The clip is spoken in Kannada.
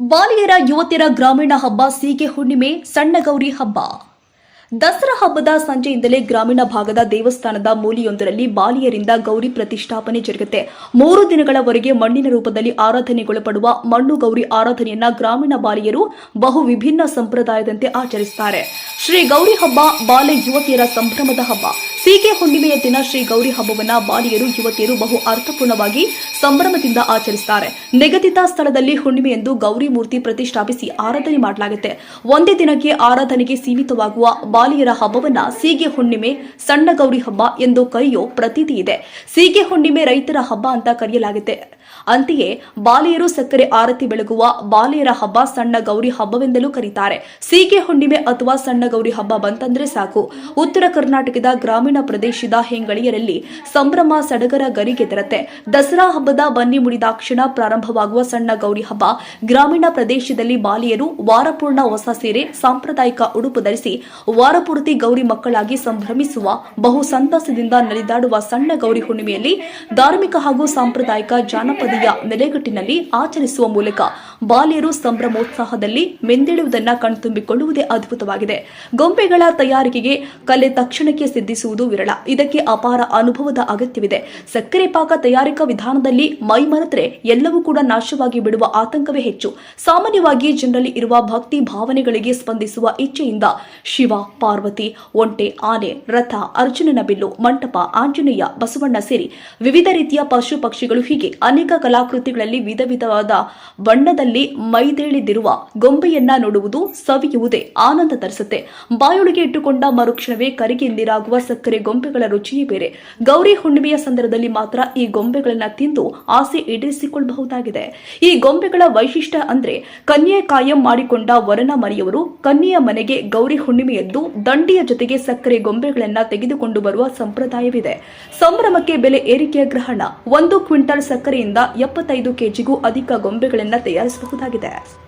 ಬಾಲಿಯರ ಯುವತಿಯರ ಗ್ರಾಮೀಣ ಹಬ್ಬ ಸೀಗೆ ಹುಣ್ಣಿಮೆ ಸಣ್ಣ ಗೌರಿ ಹಬ್ಬ. ದಸರಾ ಹಬ್ಬದ ಸಂಜೆಯಿಂದಲೇ ಗ್ರಾಮೀಣ ಭಾಗದ ದೇವಸ್ಥಾನದ ಮೂಲೆಯೊಂದರಲ್ಲಿ ಬಾಲಿಯರಿಂದ ಗೌರಿ ಪ್ರತಿಷ್ಠಾಪನೆ ಜರುಗುತ್ತೆ. ಮೂರು ದಿನಗಳವರೆಗೆ ಮಣ್ಣಿನ ರೂಪದಲ್ಲಿ ಆರಾಧನೆಗೊಳಪಡುವ ಮಣ್ಣು ಗೌರಿ ಆರಾಧನೆಯನ್ನ ಗ್ರಾಮೀಣ ಬಾಲಿಯರು ಬಹು ವಿಭಿನ್ನ ಸಂಪ್ರದಾಯದಂತೆ ಆಚರಿಸುತ್ತಾರೆ ಶ್ರೀ ಗೌರಿ ಹಬ್ಬ ಬಾಲೆ ಯುವತಿಯರ ಸಂಭ್ರಮದ ಹಬ್ಬ. ಸೀಗೆ ಹುಣ್ಣಿಮೆಯ ದಿನ ಶ್ರೀ ಗೌರಿ ಹಬ್ಬವನ್ನ ಬಾಲಿಯರು ಯುವತಿಯರು ಬಹು ಅರ್ಥಪೂರ್ಣವಾಗಿ ಸಂಭ್ರಮದಿಂದ ಆಚರಿಸುತ್ತಾರೆ ನಿಗದಿತ ಸ್ಥಳದಲ್ಲಿ ಹುಣ್ಣಿಮೆಯಂದು ಗೌರಿ ಮೂರ್ತಿ ಪ್ರತಿಷ್ಠಾಪಿಸಿ ಆರಾಧನೆ ಮಾಡಲಾಗುತ್ತೆ. ಒಂದೇ ದಿನಕ್ಕೆ ಆರಾಧನೆಗೆ ಸೀಮಿತವಾಗುವ ಬಾಲಿಯರ ಹಬ್ಬವನ್ನ ಸೀಗೆ ಹುಣ್ಣಿಮೆ, ಸಣ್ಣ ಗೌರಿ ಹಬ್ಬ ಎಂದು ಕರೆಯೋ ಪ್ರತೀತಿ ಇದೆ. ಸೀಗೆ ಹುಣ್ಣಿಮೆ ರೈತರ ಹಬ್ಬ ಅಂತ ಕರೆಯಲಾಗುತ್ತೆ. ಅಂತೆಯೇ ಬಾಲಿಯರು ಸಕ್ಕರೆ ಆರತಿ ಬೆಳಗುವ ಬಾಲಿಯರ ಹಬ್ಬ ಸಣ್ಣ ಗೌರಿ ಹಬ್ಬವೆಂದಲೂ ಕರೀತಾರೆ. ಸೀಗೆ ಹುಣ್ಣಿಮೆ ಅಥವಾ ಸಣ್ಣ ಗೌರಿ ಹಬ್ಬ ಬಂತಂದ್ರೆ ಸಾಕು. ಉತ್ತರ ಕರ್ನಾಟಕದ ಗ್ರಾಮೀಣ ಪ್ರದೇಶದ ಹೆಂಗಳಿಯರಲ್ಲಿ ಸಂಭ್ರಮ ಸಡಗರ ಗರಿಗೆದರತ್ತೆ ದಸರಾ ಹಬ್ಬದ ಬನ್ನಿ ಮುಡಿದಾಕ್ಷಣ ಪ್ರಾರಂಭವಾಗುವ ಸಣ್ಣ ಗೌರಿ ಹಬ್ಬ ಗ್ರಾಮೀಣ ಪ್ರದೇಶದಲ್ಲಿ ಬಾಲಿಯರು ವಾರಪೂರ್ಣ ಹೊಸ ಸೀರೆ, ಸಾಂಪ್ರದಾಯಿಕ ಉಡುಪು ಧರಿಸಿ ವಾರಪೂರ್ತಿ ಗೌರಿ ಮಕ್ಕಳಾಗಿ ಸಂಭ್ರಮಿಸುವ ಬಹು ಸಂತಸದಿಂದ ನಲಿದಾಡುವ ಸಣ್ಣ ಗೌರಿ ಹುಣ್ಣಿಮೆಯಲ್ಲಿ ಧಾರ್ಮಿಕ ಹಾಗೂ ಸಾಂಪ್ರದಾಯಿಕ ಜಾನಪದೀಯ ನೆಲೆಗಟ್ಟಿನಲ್ಲಿ ಆಚರಿಸುವ ಮೂಲಕ ಬಾಲ್ಯರು ಸಂಭ್ರಮೋತ್ಸಾಹದಲ್ಲಿ ಮೆಂದೆಳುವುದನ್ನು ಕಣ್ತುಂಬಿಕೊಳ್ಳುವುದೇ ಅದ್ಭುತವಾಗಿದೆ. ಗೊಂಬೆಗಳ ತಯಾರಿಕೆಗೆ ಕಲೆ ತಕ್ಷಣಕ್ಕೆ ಸಿದ್ಧಿಸುವುದು ವಿರಳ. ಇದಕ್ಕೆ ಅಪಾರ ಅನುಭವದ ಅಗತ್ಯವಿದೆ. ಸಕ್ಕರೆ ಪಾಕ ತಯಾರಿಕಾ ವಿಧಾನದಲ್ಲಿ ಮೈ ಮರೆತರೆ ಎಲ್ಲವೂ ಕೂಡ ನಾಶವಾಗಿ ಬಿಡುವ ಆತಂಕವೇ ಹೆಚ್ಚು. ಸಾಮಾನ್ಯವಾಗಿ ಜನರಲ್ಲಿ ಇರುವ ಭಕ್ತಿ ಭಾವನೆಗಳಿಗೆ ಸ್ಪಂದಿಸುವ ಇಚ್ಛೆಯಿಂದ ಶಿವ ಪಾರ್ವತಿ, ಒಂಟೆ, ಆನೆ, ರಥ, ಅರ್ಜುನನ ಬಿಲ್ಲು, ಮಂಟಪ, ಆಂಜನೇಯ, ಬಸವಣ್ಣ ಸೇರಿ ವಿವಿಧ ರೀತಿಯ ಪಶು ಪಕ್ಷಿಗಳು ಹೀಗೆ ಅನೇಕ ಕಲಾಕೃತಿಗಳಲ್ಲಿ ವಿಧ ವಿಧವಾದ ಬಣ್ಣದಲ್ಲಿ ಮೈದೇಳಿದಿರುವ ಗೊಂಬೆಯನ್ನ ನೋಡುವುದು ಸವಿಯುವುದೇ ಆನಂದ ತರಿಸುತ್ತೆ. ಬಾಯೊಳಗೆ ಇಟ್ಟುಕೊಂಡ ಮರುಕ್ಷಣವೇ ಕರಿಗೆ ನೀರಾಗುವ ಸಕ್ಕರೆ ಗೊಂಬೆಗಳ ರುಚಿಯೇ ಬೇರೆ. ಗೌರಿ ಹುಣ್ಣಿಮೆಯ ಸಂದರ್ಭದಲ್ಲಿ ಮಾತ್ರ ಈ ಗೊಂಬೆಗಳನ್ನ ತಿಂದು ಆಸೆ ಈಡೇರಿಸಿಕೊಳ್ಳಬಹುದಾಗಿದೆ. ಈ ಗೊಂಬೆಗಳ ವೈಶಿಷ್ಟ್ಯ ಅಂದ್ರೆ ಕನ್ಯೆ ಕಾಯಂ ಮಾಡಿಕೊಂಡ ವರನ ಮರಿಯವರು ಕನ್ಯೆಯ ಮನೆಗೆ ಗೌರಿ ಹುಣ್ಣಿಮೆಯದ್ದು ದಂಡಿಯ ಜೊತೆಗೆ ಸಕ್ಕರೆ ಗೊಂಬೆಗಳನ್ನು ತೆಗೆದುಕೊಂಡು ಬರುವ ಸಂಪ್ರದಾಯವಿದೆ. ಸಂಭ್ರಮಕ್ಕೆ ಬೆಲೆ ಏರಿಕೆಯ ಗ್ರಹಣ. ಒಂದು ಕ್ವಿಂಟಲ್ ಸಕ್ಕರೆಯಿಂದ ಎಪ್ಪತ್ತೈದು ಕೆಜಿಗೂ ಅಧಿಕ ಗೊಂಬೆಗಳನ್ನು ತಯಾರಿಸಬಹುದಾಗಿದೆ.